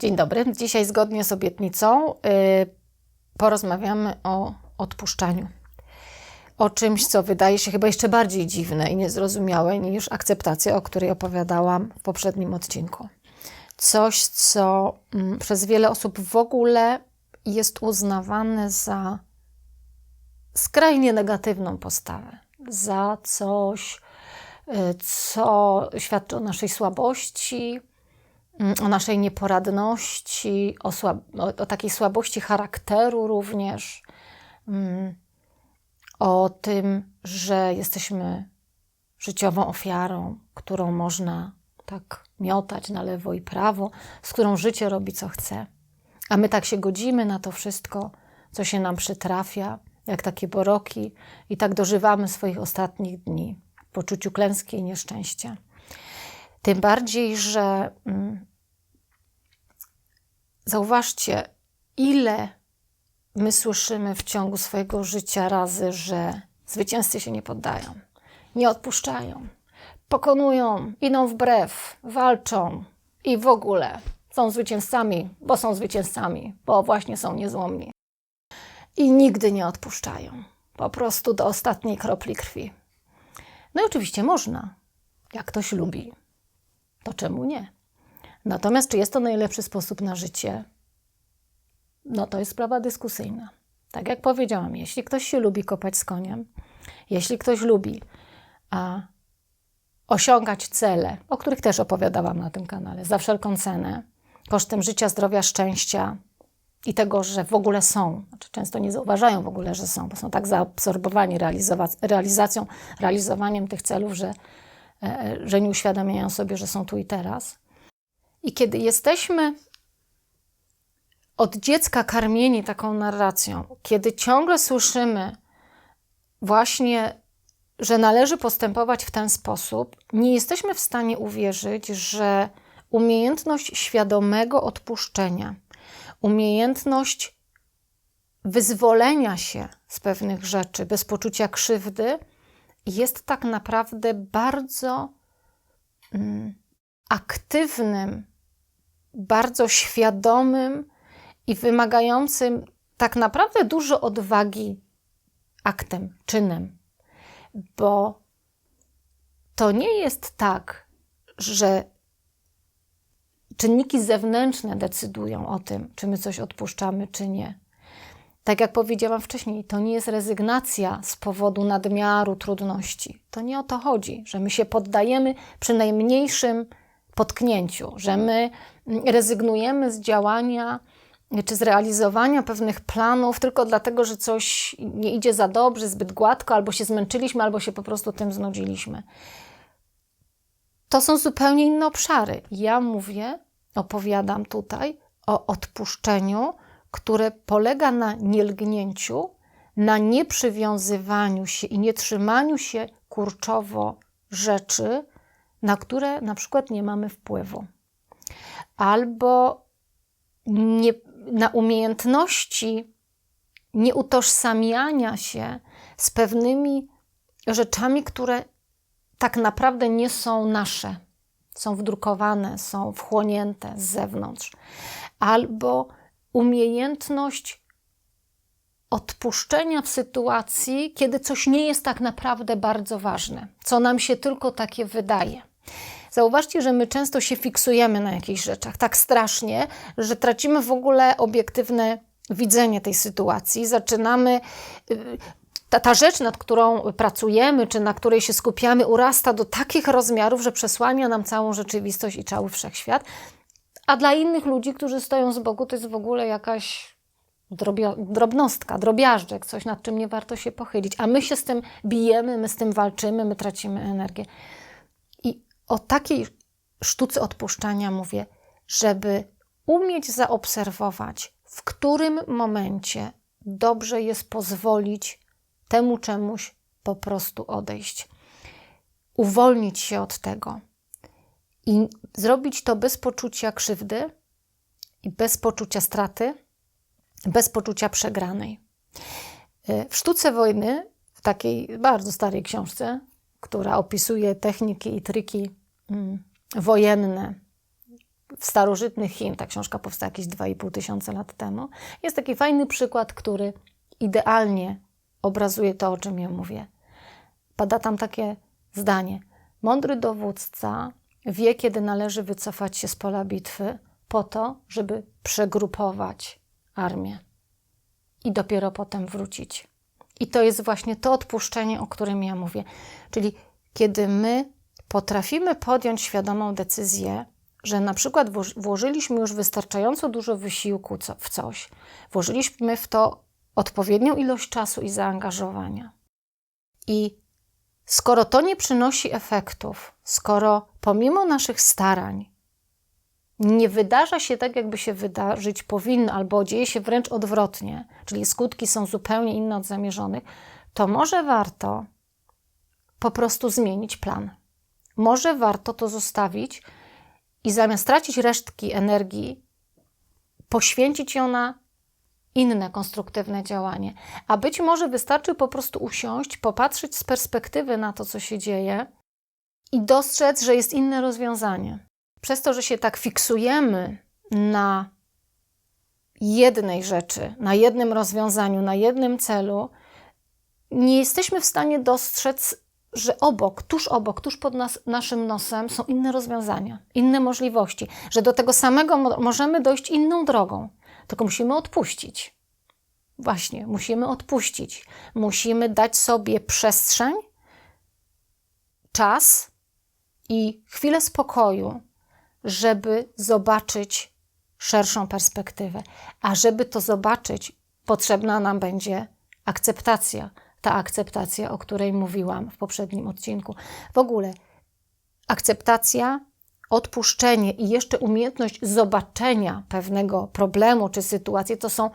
Dzień dobry. Dzisiaj zgodnie z obietnicą yy, porozmawiamy o odpuszczaniu. O czymś, co wydaje się chyba jeszcze bardziej dziwne i niezrozumiałe niż akceptacja, o której opowiadałam w poprzednim odcinku. Coś, co mm, przez wiele osób w ogóle jest uznawane za skrajnie negatywną postawę, za coś, y, co świadczy o naszej słabości, o naszej nieporadności, o, o, o takiej słabości charakteru również, mm, o tym, że jesteśmy życiową ofiarą, którą można tak miotać na lewo i prawo, z którą życie robi co chce. A my tak się godzimy na to wszystko, co się nam przytrafia, jak takie boroki, i tak dożywamy swoich ostatnich dni w poczuciu klęski i nieszczęścia. Tym bardziej, że mm, zauważcie, ile my słyszymy w ciągu swojego życia razy, że zwycięzcy się nie poddają, nie odpuszczają, pokonują, idą wbrew, walczą i w ogóle są zwycięzcami, bo są zwycięzcami, bo właśnie są niezłomni. I nigdy nie odpuszczają. Po prostu do ostatniej kropli krwi. No i oczywiście można, jak ktoś lubi. To czemu nie? Natomiast czy jest to najlepszy sposób na życie? No to jest sprawa dyskusyjna. Tak jak powiedziałam, jeśli ktoś się lubi kopać z koniem, jeśli ktoś lubi a, osiągać cele, o których też opowiadałam na tym kanale, za wszelką cenę, kosztem życia, zdrowia, szczęścia i tego, że w ogóle są. Znaczy, często nie zauważają w ogóle, że są, bo są tak zaabsorbowani realizacją, realizowaniem tych celów, że, e, że nie uświadamiają sobie, że są tu i teraz. I kiedy jesteśmy od dziecka karmieni taką narracją, kiedy ciągle słyszymy właśnie, że należy postępować w ten sposób, nie jesteśmy w stanie uwierzyć, że umiejętność świadomego odpuszczenia, umiejętność wyzwolenia się z pewnych rzeczy bez poczucia krzywdy jest tak naprawdę bardzo mm, aktywnym, bardzo świadomym i wymagającym tak naprawdę dużo odwagi aktem, czynem, bo to nie jest tak, że czynniki zewnętrzne decydują o tym, czy my coś odpuszczamy, czy nie. Tak jak powiedziałam wcześniej, to nie jest rezygnacja z powodu nadmiaru trudności. To nie o to chodzi, że my się poddajemy przy najmniejszym potknięciu, że my rezygnujemy z działania czy z realizowania pewnych planów tylko dlatego, że coś nie idzie za dobrze, zbyt gładko, albo się zmęczyliśmy, albo się po prostu tym znudziliśmy. To są zupełnie inne obszary. Ja mówię opowiadam tutaj o odpuszczeniu, które polega na nielgnięciu, na nieprzywiązywaniu się i nie trzymaniu się kurczowo rzeczy, na które na przykład nie mamy wpływu. Albo nie, na umiejętności nieutożsamiania się z pewnymi rzeczami, które tak naprawdę nie są nasze są wdrukowane, są wchłonięte z zewnątrz, albo umiejętność odpuszczenia w sytuacji, kiedy coś nie jest tak naprawdę bardzo ważne, co nam się tylko takie wydaje. Zauważcie, że my często się fiksujemy na jakichś rzeczach tak strasznie, że tracimy w ogóle obiektywne widzenie tej sytuacji. Zaczynamy y, ta, ta rzecz, nad którą pracujemy, czy na której się skupiamy, urasta do takich rozmiarów, że przesłania nam całą rzeczywistość i cały wszechświat. A dla innych ludzi, którzy stoją z boku, to jest w ogóle jakaś drobio, drobnostka, drobiażdżek, coś nad czym nie warto się pochylić. A my się z tym bijemy, my z tym walczymy, my tracimy energię. O takiej sztuce odpuszczania mówię, żeby umieć zaobserwować, w którym momencie dobrze jest pozwolić temu czemuś po prostu odejść. Uwolnić się od tego i zrobić to bez poczucia krzywdy i bez poczucia straty, bez poczucia przegranej. Y, w sztuce wojny, w takiej bardzo starej książce, która opisuje techniki i triki wojenne w starożytnych Chin. Ta książka powstała jakieś 2,5 tysiące lat temu. Jest taki fajny przykład, który idealnie obrazuje to, o czym ja mówię. Pada tam takie zdanie. Mądry dowódca wie, kiedy należy wycofać się z pola bitwy po to, żeby przegrupować armię i dopiero potem wrócić. I to jest właśnie to odpuszczenie, o którym ja mówię. Czyli kiedy my potrafimy podjąć świadomą decyzję, że na przykład włożyliśmy już wystarczająco dużo wysiłku w coś, włożyliśmy w to odpowiednią ilość czasu i zaangażowania. I skoro to nie przynosi efektów, skoro pomimo naszych starań nie wydarza się tak, jakby się wydarzyć powinno, albo dzieje się wręcz odwrotnie, czyli skutki są zupełnie inne od zamierzonych, to może warto po prostu zmienić plan. Może warto to zostawić i zamiast tracić resztki energii, poświęcić ją na inne konstruktywne działanie. A być może wystarczy po prostu usiąść, popatrzeć z perspektywy na to, co się dzieje i dostrzec, że jest inne rozwiązanie. Przez to, że się tak fiksujemy na jednej rzeczy, na jednym rozwiązaniu, na jednym celu, nie jesteśmy w stanie dostrzec, że obok, tuż obok, tuż pod nas, naszym nosem są inne rozwiązania, inne możliwości, że do tego samego możemy dojść inną drogą. Tylko musimy odpuścić. Właśnie, musimy odpuścić. Musimy dać sobie przestrzeń, czas i chwilę spokoju, żeby zobaczyć szerszą perspektywę. A żeby to zobaczyć, potrzebna nam będzie akceptacja. Ta akceptacja, o której mówiłam w poprzednim odcinku. W ogóle akceptacja odpuszczenie i jeszcze umiejętność zobaczenia pewnego problemu czy sytuacji to są,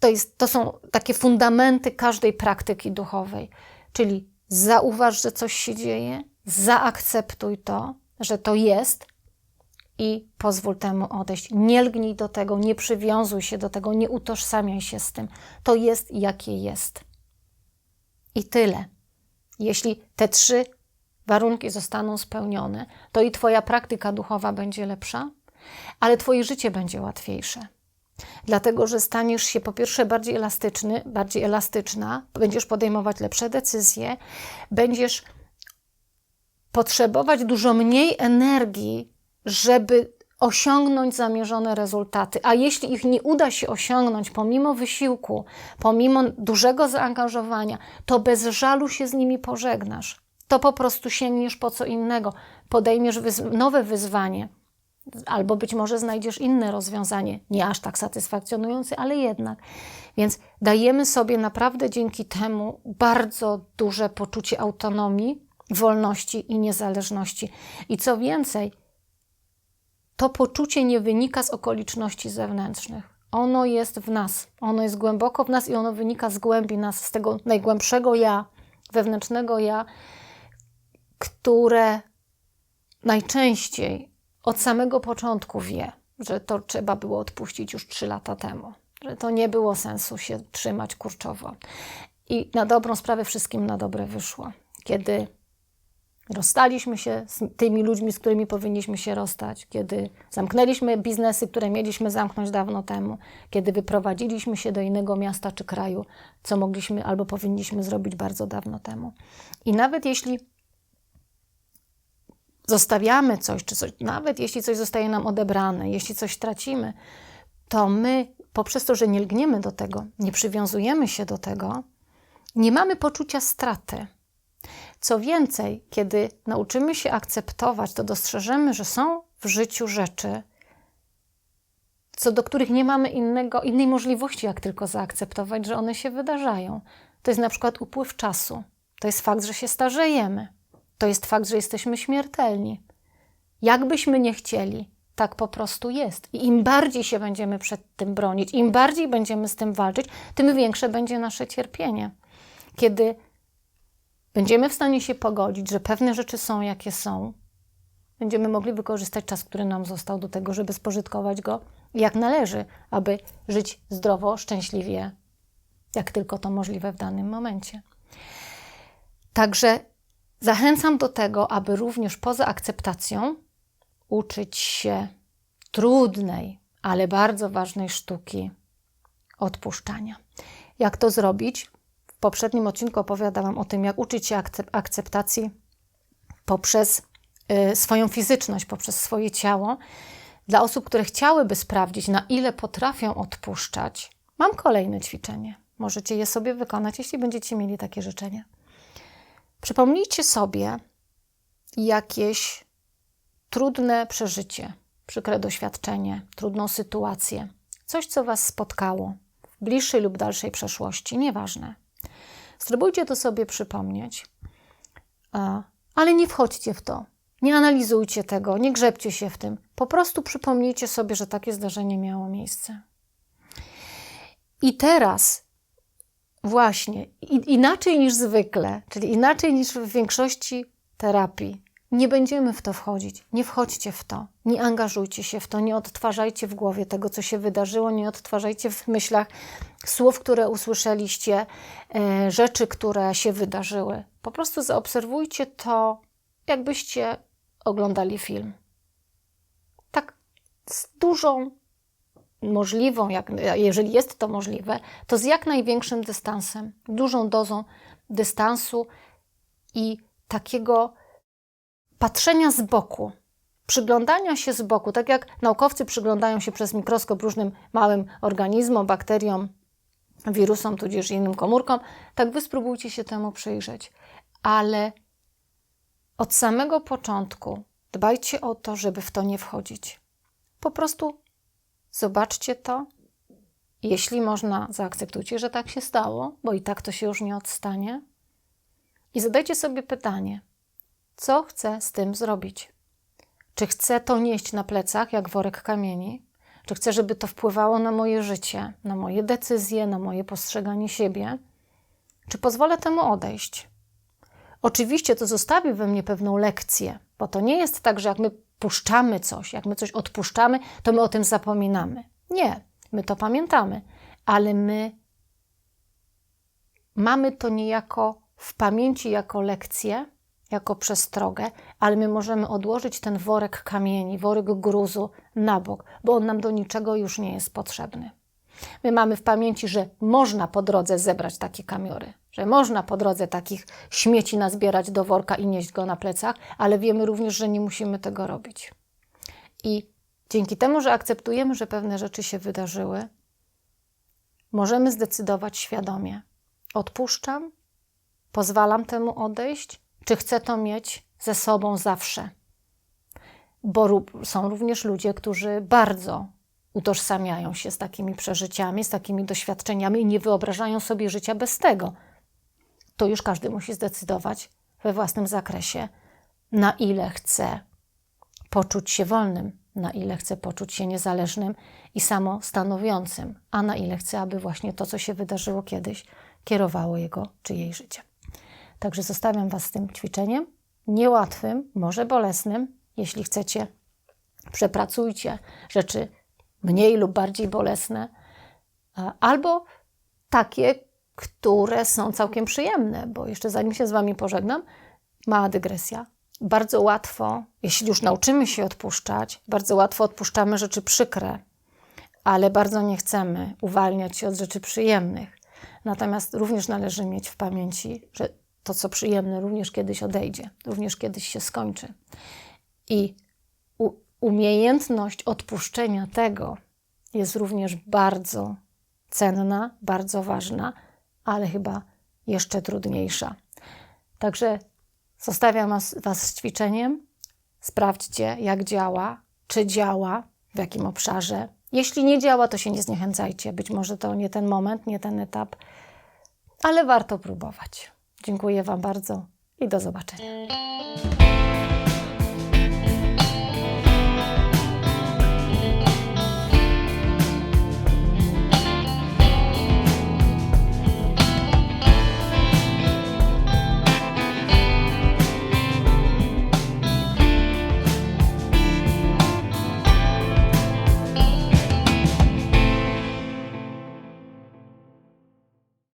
to, jest, to są takie fundamenty każdej praktyki duchowej. Czyli zauważ, że coś się dzieje, zaakceptuj to, że to jest i pozwól temu odejść. Nie lgnij do tego, nie przywiązuj się do tego, nie utożsamiaj się z tym. To jest, jakie jest. I tyle. Jeśli te trzy warunki zostaną spełnione, to i Twoja praktyka duchowa będzie lepsza, ale Twoje życie będzie łatwiejsze. Dlatego, że staniesz się po pierwsze bardziej elastyczny, bardziej elastyczna, będziesz podejmować lepsze decyzje, będziesz potrzebować dużo mniej energii, żeby osiągnąć zamierzone rezultaty. A jeśli ich nie uda się osiągnąć pomimo wysiłku, pomimo dużego zaangażowania, to bez żalu się z nimi pożegnasz to po prostu sięgniesz po co innego, podejmiesz wyz nowe wyzwanie, albo być może znajdziesz inne rozwiązanie, nie aż tak satysfakcjonujące, ale jednak. Więc dajemy sobie naprawdę dzięki temu bardzo duże poczucie autonomii, wolności i niezależności. I co więcej, to poczucie nie wynika z okoliczności zewnętrznych. Ono jest w nas, ono jest głęboko w nas i ono wynika z głębi nas, z tego najgłębszego ja, wewnętrznego ja, które najczęściej od samego początku wie, że to trzeba było odpuścić już trzy lata temu, że to nie było sensu się trzymać kurczowo. I na dobrą sprawę wszystkim na dobre wyszło. Kiedy rozstaliśmy się z tymi ludźmi, z którymi powinniśmy się rozstać, kiedy zamknęliśmy biznesy, które mieliśmy zamknąć dawno temu, kiedy wyprowadziliśmy się do innego miasta czy kraju, co mogliśmy albo powinniśmy zrobić bardzo dawno temu. I nawet jeśli zostawiamy coś, czy coś, nawet jeśli coś zostaje nam odebrane, jeśli coś tracimy, to my poprzez to, że nie lgniemy do tego, nie przywiązujemy się do tego, nie mamy poczucia straty. Co więcej, kiedy nauczymy się akceptować, to dostrzeżemy, że są w życiu rzeczy, co do których nie mamy innego, innej możliwości, jak tylko zaakceptować, że one się wydarzają. To jest na przykład upływ czasu. To jest fakt, że się starzejemy. To jest fakt, że jesteśmy śmiertelni. Jakbyśmy nie chcieli, tak po prostu jest. I im bardziej się będziemy przed tym bronić, im bardziej będziemy z tym walczyć, tym większe będzie nasze cierpienie. Kiedy będziemy w stanie się pogodzić, że pewne rzeczy są jakie są, będziemy mogli wykorzystać czas, który nam został do tego, żeby spożytkować go jak należy, aby żyć zdrowo, szczęśliwie, jak tylko to możliwe w danym momencie. Także Zachęcam do tego, aby również poza akceptacją uczyć się trudnej, ale bardzo ważnej sztuki odpuszczania. Jak to zrobić? Poprzednim odcinku opowiadałam o tym, jak uczyć się akcep- akceptacji poprzez y, swoją fizyczność, poprzez swoje ciało. Dla osób, które chciałyby sprawdzić, na ile potrafią odpuszczać, mam kolejne ćwiczenie. Możecie je sobie wykonać, jeśli będziecie mieli takie życzenie. Przypomnijcie sobie jakieś trudne przeżycie, przykre doświadczenie, trudną sytuację, coś, co Was spotkało w bliższej lub dalszej przeszłości, nieważne. Spróbujcie to sobie przypomnieć, a, ale nie wchodźcie w to. Nie analizujcie tego, nie grzebcie się w tym. Po prostu przypomnijcie sobie, że takie zdarzenie miało miejsce. I teraz Właśnie, inaczej niż zwykle, czyli inaczej niż w większości terapii. Nie będziemy w to wchodzić. Nie wchodźcie w to. Nie angażujcie się w to. Nie odtwarzajcie w głowie tego, co się wydarzyło. Nie odtwarzajcie w myślach słów, które usłyszeliście, e, rzeczy, które się wydarzyły. Po prostu zaobserwujcie to, jakbyście oglądali film. Tak z dużą możliwą, jak, jeżeli jest to możliwe, to z jak największym dystansem, dużą dozą dystansu i takiego patrzenia z boku, przyglądania się z boku, tak jak naukowcy przyglądają się przez mikroskop różnym małym organizmom, bakteriom, wirusom, tudzież innym komórkom, tak wy spróbujcie się temu przyjrzeć. Ale od samego początku dbajcie o to, żeby w to nie wchodzić. Po prostu Zobaczcie to. Jeśli można, zaakceptujcie, że tak się stało, bo i tak to się już nie odstanie. I zadajcie sobie pytanie: co chcę z tym zrobić? Czy chcę to nieść na plecach jak worek kamieni? Czy chcę, żeby to wpływało na moje życie, na moje decyzje, na moje postrzeganie siebie? Czy pozwolę temu odejść? Oczywiście to zostawi we mnie pewną lekcję, bo to nie jest tak, że jak my puszczamy coś, jak my coś odpuszczamy, to my o tym zapominamy. Nie, my to pamiętamy, ale my mamy to niejako w pamięci jako lekcję, jako przestrogę, ale my możemy odłożyć ten worek kamieni, worek gruzu na bok, bo on nam do niczego już nie jest potrzebny. My mamy w pamięci, że można po drodze zebrać takie kamiory, że można po drodze takich śmieci nazbierać do worka i nieść go na plecach, ale wiemy również, że nie musimy tego robić. I dzięki temu, że akceptujemy, że pewne rzeczy się wydarzyły, możemy zdecydować świadomie: odpuszczam, pozwalam temu odejść, czy chcę to mieć ze sobą zawsze. Bo są również ludzie, którzy bardzo utożsamiają się z takimi przeżyciami, z takimi doświadczeniami i nie wyobrażają sobie życia bez tego. To już każdy musi zdecydować we własnym zakresie, na ile chce poczuć się wolnym, na ile chce poczuć się niezależnym i samostanowiącym, a na ile chce, aby właśnie to, co się wydarzyło kiedyś, kierowało jego czy jej życiem. Także zostawiam Was z tym ćwiczeniem. Niełatwym, może bolesnym. Jeśli chcecie, przepracujcie rzeczy mniej lub bardziej bolesne, albo takie, które są całkiem przyjemne, bo jeszcze zanim się z Wami pożegnam, mała dygresja. Bardzo łatwo, jeśli już nauczymy się odpuszczać, bardzo łatwo odpuszczamy rzeczy przykre, ale bardzo nie chcemy uwalniać się od rzeczy przyjemnych. Natomiast również należy mieć w pamięci, że to, co przyjemne, również kiedyś odejdzie, również kiedyś się skończy. I umiejętność odpuszczenia tego jest również bardzo cenna, bardzo ważna, ale chyba jeszcze trudniejsza. Także zostawiam was, z ćwiczeniem. Sprawdźcie, jak działa, czy działa, w jakim obszarze. Jeśli nie działa, to się nie zniechęcajcie. Być może to nie ten moment, nie ten etap, ale warto próbować. Dziękuję Wam bardzo i do zobaczenia.